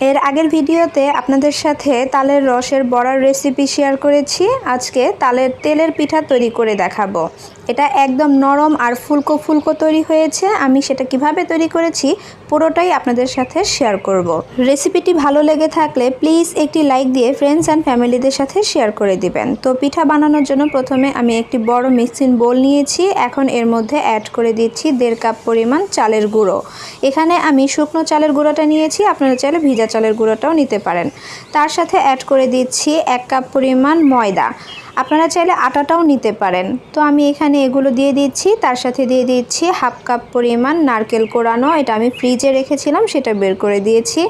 এর আগের ভিডিওতে আপনাদের সাথে তালের রসের বড়ার রেসিপি শেয়ার করেছি। আজকে তালের তেলের পিঠা তৈরি করে দেখাবো। এটা একদম নরম আর ফুলকো ফুলকো তৈরি হয়েছে। আমি সেটা কীভাবে তৈরি করেছি পুরোটাই আপনাদের সাথে শেয়ার করব। রেসিপিটি ভালো লেগে থাকলে প্লিজ একটি লাইক দিয়ে ফ্রেন্ডস অ্যান্ড ফ্যামিলিদের সাথে শেয়ার করে দিবেন। তো পিঠা বানানোর জন্য প্রথমে আমি একটি বড় মিক্সিং বোল নিয়েছি। এখন এর মধ্যে অ্যাড করে দিচ্ছি দেড় কাপ পরিমাণ চালের গুঁড়ো। এখানে আমি শুকনো চালের গুঁড়োটা নিয়েছি। আপনারা চাইলে ভিজা চালের গুঁড়োটাও নিতে পারেন। তার সাথে অ্যাড করে দিচ্ছি এক কাপ পরিমাণ ময়দা। আপনারা চাইলে আটাটাও নিতে পারেন। তো আমি এখানে এগুলো দিয়ে দিচ্ছি। তার সাথে দিয়ে দিচ্ছি হাফ কাপ পরিমাণ নারকেল কোড়ানো এটা আমি ফ্রিজে রেখেছিলাম, সেটা বের করে দিয়েছি।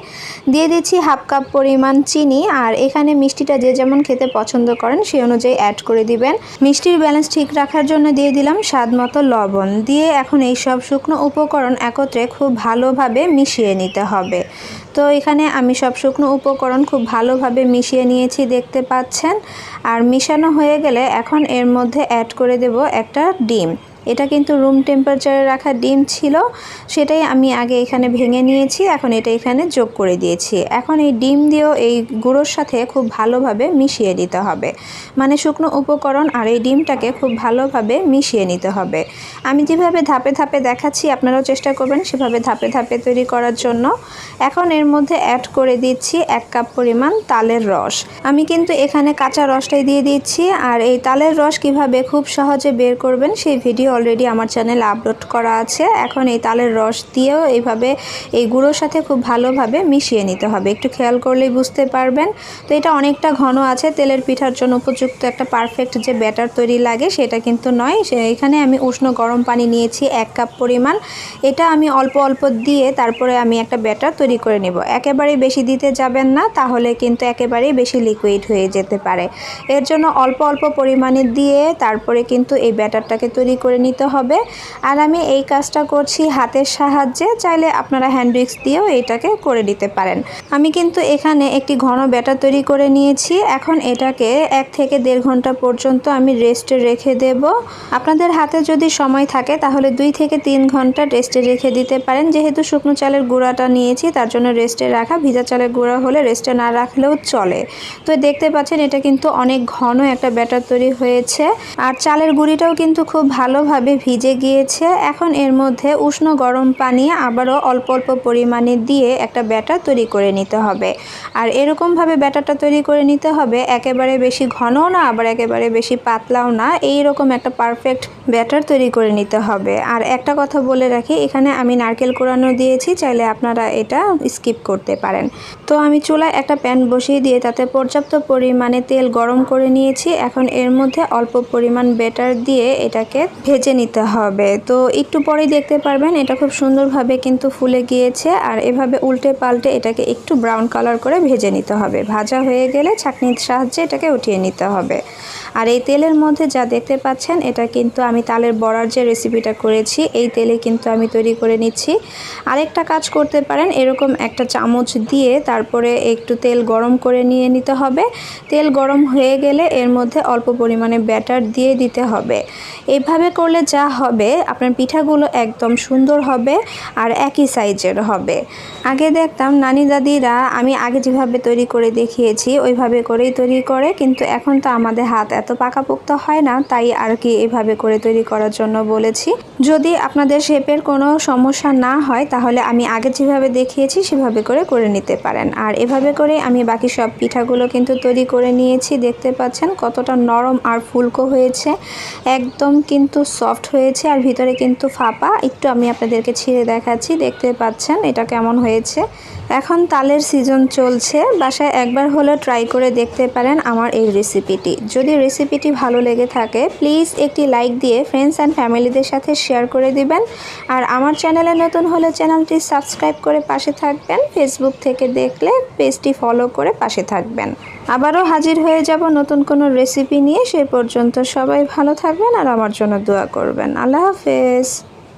দিয়ে দিচ্ছি হাফ কাপ পরিমাণ চিনি। আর এখানে মিষ্টিটা যে যেমন খেতে পছন্দ করেন, সেই অনুযায়ী অ্যাড করে দিবেন। মিষ্টির ব্যালেন্স ঠিক রাখার জন্য দিয়ে দিলাম স্বাদ মতো লবণ। দিয়ে এখন এই সব শুকনো উপকরণ একত্রে খুব ভালোভাবে মিশিয়ে নিতে হবে। তো এখানে আমি সব শুকনো উপকরণ খুব ভালোভাবে মিশিয়ে নিয়েছি, দেখতে পাচ্ছেন। আর মিশানো হয়ে গেলে এখন এর মধ্যে অ্যাড করে দেব একটা ডিম। এটা কিন্তু রুম টেম্পারেচারে রাখা ডিম ছিল, সেটাই আমি আগে এখানে ভেঙে নিয়েছি, এখন এটা এখানে যোগ করে দিয়েছি। এখন এই ডিম দিয়েও এই গুঁড়োর সাথে খুব ভালোভাবে মিশিয়ে দিতে হবে। মানে শুকনো উপকরণ আর এই ডিমটাকে খুব ভালোভাবে মিশিয়ে নিতে হবে। আমি যেভাবে ধাপে ধাপে দেখাচ্ছি, আপনারাও চেষ্টা করবেন সেভাবে ধাপে ধাপে তৈরি করার জন্য। এখন এর মধ্যে অ্যাড করে দিচ্ছি এক কাপ পরিমাণ তালের রস। আমি কিন্তু এখানে কাঁচা রসটাই দিয়ে দিচ্ছি, আর এই তালের রস কীভাবে খুব সহজে বের করবেন সেই ভিডিও অলরেডি আমার চ্যানেলে আপলোড করা আছে। এখন এই তালের রস দিয়েও এইভাবে এই গুঁড়োর সাথে খুব ভালোভাবে মিশিয়ে নিতে হবে। একটু খেয়াল করলেই বুঝতে পারবেন। তো এটা অনেকটা ঘন আছে। তেলের পিঠার জন্য উপযুক্ত একটা পারফেক্ট যে ব্যাটার তৈরি লাগে, সেটা কিন্তু নয়। এখানে আমি উষ্ণ গরম পানি নিয়েছি এক কাপ পরিমাণ। এটা আমি অল্প অল্প দিয়ে তারপরে আমি একটা ব্যাটার তৈরি করে নেব। একেবারেই বেশি দিতে যাবেন না, তাহলে কিন্তু একেবারেই বেশি লিকুইড হয়ে যেতে পারে। এর জন্য অল্প অল্প পরিমাণে দিয়ে তারপরে কিন্তু এই ব্যাটারটাকে তৈরি করে নিতে হবে। আর আমি এই কাজটা করছি হাতের সাহায্যে, চাইলে আপনারা হ্যান্ড উইক্স দিয়েও এটাকে করে দিতে পারেন। আমি কিন্তু এখানে একটি ঘন ব্যাটার তৈরি করে নিয়েছি। এখন এটাকে এক থেকে দেড় ঘণ্টা পর্যন্ত আমি রেস্টে রেখে দেব। আপনাদের হাতে যদি সময় থাকে, তাহলে দুই থেকে তিন ঘণ্টা রেস্টে রেখে দিতে পারেন। যেহেতু শুকনো চালের গুঁড়াটা নিয়েছি, তার জন্য রেস্টে রাখা। ভিজা চালের গুঁড়া হলে রেস্টে না রাখলেও চলে। তো দেখতে পাচ্ছেন, এটা কিন্তু অনেক ঘন একটা ব্যাটার তৈরি হয়েছে। আর চালের গুঁড়িটাও কিন্তু খুব ভালোভাবে ভিজে গিয়েছে। এখন এর মধ্যে উষ্ণ গরম পানি আবারও অল্প অল্প পরিমাণে দিয়ে একটা ব্যাটার তৈরি করে নিতে হবে। আর এরকমভাবে ব্যাটারটা তৈরি করে নিতে হবে, একেবারে বেশি ঘনও না, আবার একেবারে বেশি পাতলাও না। এই রকম একটা পারফেক্ট ব্যাটার তৈরি করে নিতে হবে। আর একটা কথা বলে রাখি, এখানে আমি নারকেল কোরানো দিয়েছি, চাইলে আপনারা এটা স্কিপ করতে পারেন। তো আমি চুলায় একটা প্যান বসিয়ে দিয়ে তাতে পর্যাপ্ত পরিমাণে তেল গরম করে নিয়েছি। এখন এর মধ্যে অল্প পরিমাণ ব্যাটার দিয়ে এটাকে ভেজে নিতে হবে। তো একটু পরেই দেখতে পারবেন, এটা খুব সুন্দরভাবে কিন্তু ফুলে গিয়েছে আর এভাবে উল্টে পাল্টে এটাকে একটু ব্রাউন কালার করে ভেজে নিতে হবে। ভাজা হয়ে গেলে ছাঁকনির সাহায্যে এটাকে উঠিয়ে নিতে হবে। আর এই তেলের মধ্যে যা দেখতে পাচ্ছেন, এটা কিন্তু আমি তালের বড়ার যে রেসিপিটা করেছি, এই তেলে কিন্তু আমি তৈরি করে নিচ্ছি। আরেকটা কাজ করতে পারেন, এরকম একটা চামচ দিয়ে তারপরে একটু তেল গরম করে নিয়ে নিতে হবে। তেল গরম হয়ে গেলে এর মধ্যে অল্প পরিমাণে ব্যাটার দিয়ে দিতে হবে। এইভাবে করলে যা হবে, আপনার পিঠাগুলো একদম সুন্দর হবে আর একই সাইজের হবে। আগে দেখতাম নানি দাদিরা, আমি আগে যেভাবে তৈরি করে দেখিয়েছি, ওইভাবে করেই তৈরি করে, কিন্তু এখন তো আমাদের হাত এত পাকাপোক্ত হয় না, তাই আর কি এভাবে করে তৈরি করার জন্য বলেছি। যদি আপনাদের শেপের কোনো সমস্যা না হয়, তাহলে আমি আগে যেভাবে দেখিয়েছি, সেভাবে করে করে নিতে পারেন। আর এভাবে করে আমি বাকি সব পিঠাগুলো কিন্তু তৈরি করে নিয়েছি। দেখতে পাচ্ছেন কতটা নরম আর ফুলকো হয়েছে। একদম কিন্তু সফট হয়েছে আর ভিতরে কিন্তু ফাঁপা। একটু আমি আপনাদেরকে ছিঁড়ে দেখাচ্ছি। দেখতে পাচ্ছেন এটা কেমন হয়েছে। এখন তালের সিজন চলছে, বাসায় একবার হলে ট্রাই করে দেখতে পারেন আমার এই রেসিপিটি যদি রেসিপিটি ভালো লেগে থাকে প্লিজ একটি লাইক দিয়ে ফ্রেন্ডস অ্যান্ড ফ্যামিলিদের সাথে শেয়ার করে দিবেন। আর আমার চ্যানেলে নতুন হলে চ্যানেলটি সাবস্ক্রাইব করে পাশে থাকবেন। ফেসবুক থেকে দেখলে পেজটি ফলো করে পাশে থাকবেন। আবারও হাজির হয়ে যাব নতুন কোনো রেসিপি নিয়ে। সে পর্যন্ত সবাই ভালো থাকবেন আর আমার জন্য দোয়া করবেন। আল্লাহ হাফেজ।